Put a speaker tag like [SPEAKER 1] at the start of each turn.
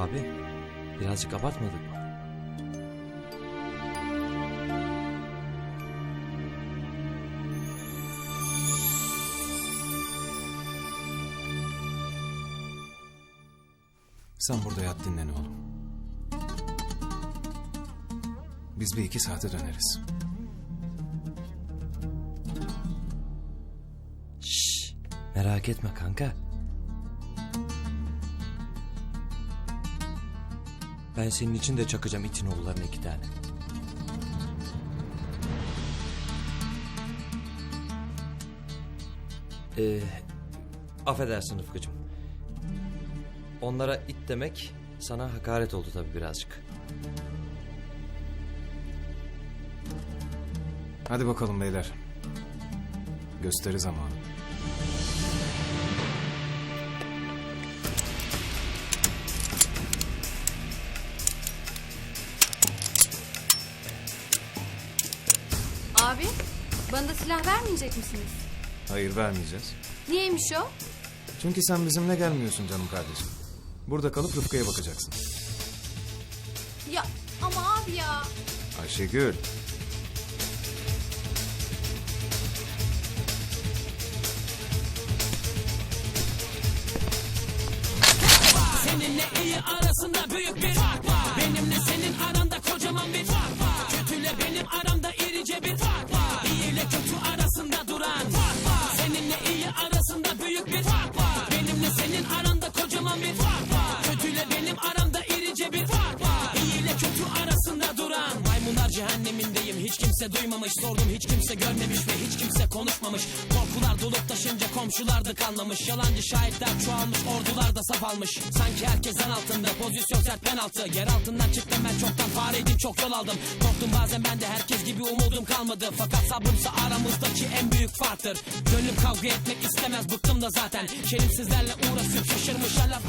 [SPEAKER 1] Abi birazcık abartmadık mı?
[SPEAKER 2] Sen burada yat dinlen oğlum. Biz bir iki saate döneriz.
[SPEAKER 1] Şşş merak etme kanka. Ben senin için de çakacağım itin oğullarına iki tane. Ee, affedersin Rıfkıcığım. Onlara it demek sana hakaret oldu tabii birazcık.
[SPEAKER 2] Hadi bakalım beyler. Gösteri zamanı.
[SPEAKER 3] Abi, bana da silah vermeyecek misiniz?
[SPEAKER 2] Hayır vermeyeceğiz.
[SPEAKER 3] Niyeymiş o?
[SPEAKER 2] Çünkü sen bizimle gelmiyorsun canım kardeşim. Burada kalıp Rıfkı'ya bakacaksın.
[SPEAKER 3] Ya ama abi ya.
[SPEAKER 2] Ayşegül.
[SPEAKER 4] Seninle iyi arasında büyük bir kimse duymamış sordum hiç kimse görmemiş ve hiç kimse konuşmamış. Korkular dolup taşınca komşular da kanlamış. Yalancı şahitler çoğalmış ordular da saf almış. Sanki herkes en altında pozisyon sert penaltı. Yer altından çıktım ben çoktan fareydim çok yol aldım. Korktum bazen ben de herkes gibi umudum kalmadı. Fakat sabrımsa aramızdaki en büyük farktır. Gönlüm kavga etmek istemez bıktım da zaten. Şerefsizlerle uğraşıp şaşırmış laf.